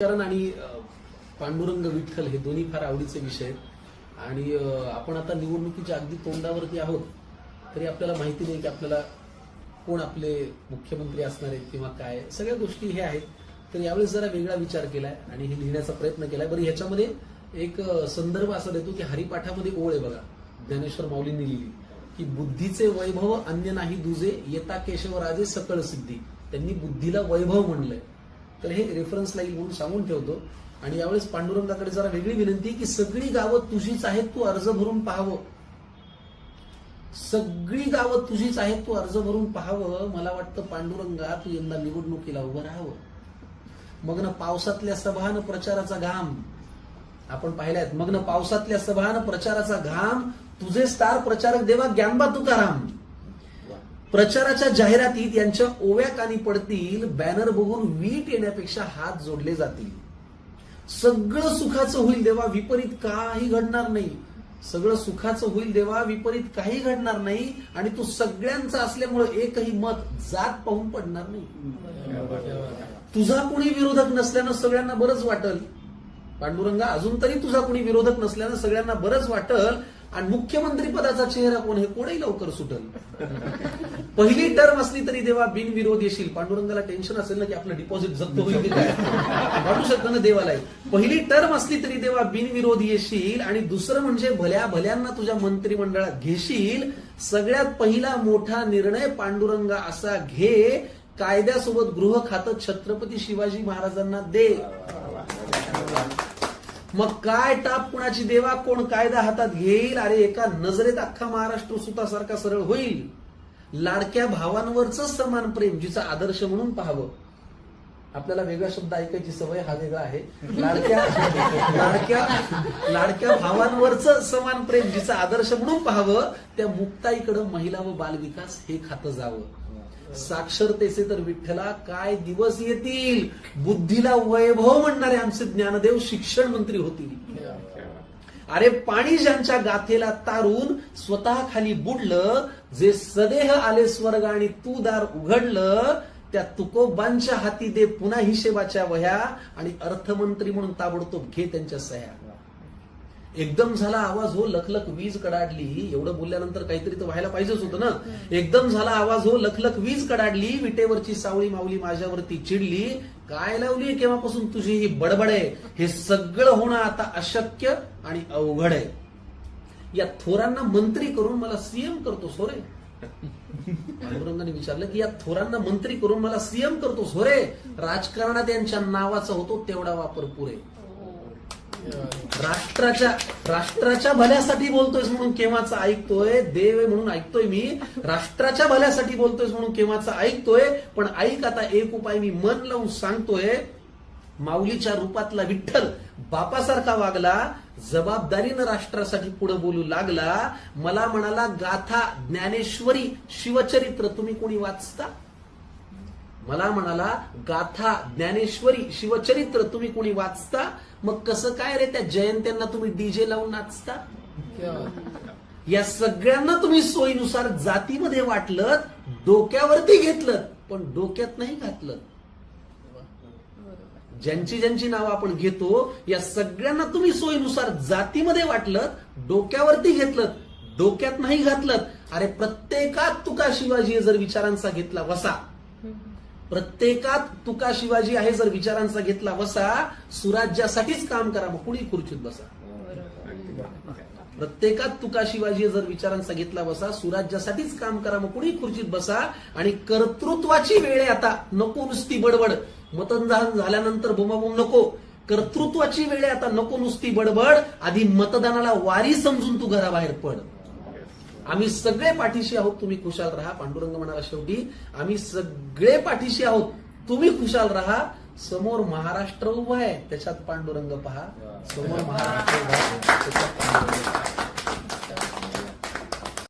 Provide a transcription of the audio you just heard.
राजकारण आणि पांडुरंग विठ्ठल हे दोन्ही फार आवडीचे विषय आहेत. आणि आपण आता निवडणुकीच्या अगदी तोंडावरती आहोत तरी आपल्याला माहिती नाही की आपल्याला कोण आपले मुख्यमंत्री असणार आहेत किंवा काय सगळ्या गोष्टी हे आहेत. तर यावेळेस जरा वेगळा विचार केलाय आणि हे लिहिण्याचा प्रयत्न केलाय. बरं ह्याच्यामध्ये एक संदर्भ असा देतो की हरिपाठामध्ये ओळ आहे बघा. ज्ञानेश्वर माऊलींनी लिहिली. की बुद्धीचे वैभव अन्य नाही दुजे येता केशवराजे सकळ सिद्धी. त्यांनी बुद्धीला वैभव म्हणलंय. तर हे रेफरन्स येईल म्हणून सांगून ठेवतो. आणि यावेळेस पांडुरंगाकडे जरा वेगळी विनंती की सगळी गावं तुझीच आहेत तू अर्ज भरून पाहावं. सगळी गावं तुझीच आहेत तू अर्ज भरून पाहावं. मला वाटतं पांडुरंगा तू यंदा निवडणुकीला उभं राहावं. मग ना पावसातल्या सभान प्रचाराचा घाम. आपण पाहिल्यात मग ना पावसातल्या सभान प्रचाराचा घाम. तुझे स्टार प्रचारक देवा ज्ञानबा तुकाराम. प्रचाराच्या जाहिरातीत यांच्या ओव्या कानी पडतील बॅनर बघून वीट येण्यापेक्षा हात जोडले जातील. सगळं सुखाचं होईल देवा विपरीत काही घडणार नाही. सगळं सुखाचं होईल देवा विपरीत काही घडणार नाही. आणि तू सगळ्यांचा असल्यामुळे एकही मत जात पाहून पडणार नाही. तुझा कोणी विरोधक नसल्यानं सगळ्यांना बरंच वाटल. पांडुरंगा अजून तरी तुझा कोणी विरोधक नसल्यानं सगळ्यांना बरंच वाटल. आणि मुख्यमंत्री पदाचा चेहरा कोण हे कोणही लवकर सुटल. पहिली टर्म असली तरी देवा बिनविरोध येशील. पांडुरंगाला टेन्शन असेल ना की आपलं डिपॉझिट जप्त होईल की काय? वाटू शकतं ना देवाला पहिली टर्म असली तरी देवा बिनविरोध येशील आणि दुसरं म्हणजे भल्या भल्यांना तुझ्या मंत्रिमंडळात घेशील. सगळ्यात पहिला मोठा निर्णय पांडुरंगा असा घे. कायद्यासोबत गृह खातं छत्रपती शिवाजी महाराजांना दे. मग काय टाप कुणाची देवा? कोण कायदा हातात घेईल? अरे एका नजरेत अख्खा महाराष्ट्र सुतासारखा सरळ होईल. लाडक्या भावांवरच समान प्रेम जिचा आदर्श म्हणून पाहावं. आपल्याला वेगळा शब्द ऐकायची सवय हा वेगळा आहे. लाडक्या लाडक्या लाडक्या भावांवरच समान प्रेम जिचा आदर्श म्हणून पाहावं त्या मुक्ताईकडं महिला व बालविकास हे खातं जावं. साक्षरतेचे तर विठ्ठला काय दिवस येतील? बुद्धीला वैभव म्हणणारे आमचे ज्ञानदेव शिक्षण मंत्री होतील. अरे पाणी ज्यांच्या गाथेला तारून स्वतः खाली बुडलं जे सदेह आले स्वर्ग आणि तू दार उघडलं त्या तुकोबांच्या हाती दे पुन्हा हिशेबाच्या वह्या आणि अर्थमंत्री म्हणून ताबडतोब घे त्यांच्या सह्या. एकदम झाला आवाज हो लखलख वीज कडाडली. एवढं बोलल्यानंतर काहीतरी तर व्हायला पाहिजेच होतं ना. एकदम झाला आवाज हो लखलख वीज कडाडली. विटेवरची सावळी मावली माझ्यावरती चिडली. काय लावली केव्हापासून तुझी ही बडबड आहे? हे सगळं होणं आता अशक्य आणि अवघड आहे. या थोरांना मंत्री करून मला सीएम करतो सोरे हो पांडुरंगाने विचारलं की या थोरांना मंत्री करून मला सीएम करतो सोरे हो राजकारणात यांच्या नावाचा होतो तेवढा वापर पुरे. राष्ट्राच्या राष्ट्राच्या भल्यासाठी बोलतोयस म्हणून केव्हाच ऐकतोय? देव म्हणून ऐकतोय मी. राष्ट्राच्या भल्यासाठी बोलतोयस म्हणून केव्हाच ऐकतोय? पण ऐक आता एक उपाय मी मन लावून सांगतोय. माऊलीच्या रूपातला विठ्ठल बापासारखा वागला जबाबदारीनं राष्ट्रासाठी पुढे बोलू लागला. मला म्हणाला गाथा ज्ञानेश्वरी शिवचरित्र तुम्ही कोणी वाचता? मला म्हणाला गाथा ज्ञानेश्वरी शिवचरित्र तुम्ही कोणी वाचता? मग कसं काय रे त्या जयंत्यांना तुम्ही डीजे लावून नाचता? या सगळ्यांना तुम्ही सोयीनुसार जातीमध्ये वाटलं डोक्यावरती घेतलं पण डोक्यात नाही घातलं ज्यांची ज्यांची नावं आपण घेतो या सगळ्यांना तुम्ही सोयीनुसार जातीमध्ये वाटलं डोक्यावरती घेतलं डोक्यात नाही घातलं अरे प्रत्येकात तुका शिवाजी जर विचारांचा घेतला वसा. प्रत्येकात तुका शिवाजी आहे जर विचारांचा घेतला बसा सुराज्यासाठीच काम करा मग कुणी खुर्चीत बसा? प्रत्येकात तुका शिवाजी जर विचारांचा घेतला बसा सुराज्यासाठीच काम करा मग कुणी खुर्चीत बसा? आणि कर्तृत्वाची वेळ आहे आता नको नुसती बडबड. मतदान झाल्यानंतर बुमाबुम नको. कर्तृत्वाची वेळ आहे आता नको नुसती बडबड. आधी मतदानाला वारी समजून तू घराबाहेर पड. आम्ही सगळे पाठीशी आहोत तुम्ही खुशाल राहा. पांडुरंग म्हणाला शेवटी आम्ही सगळे पाठीशी आहोत तुम्ही खुशाल राहा. समोर महाराष्ट्र उभा आहे त्याच्यात पांडुरंग पहा. समोर महाराष्ट्र उभा आहे त्याच्यात पांडुरंग पहा.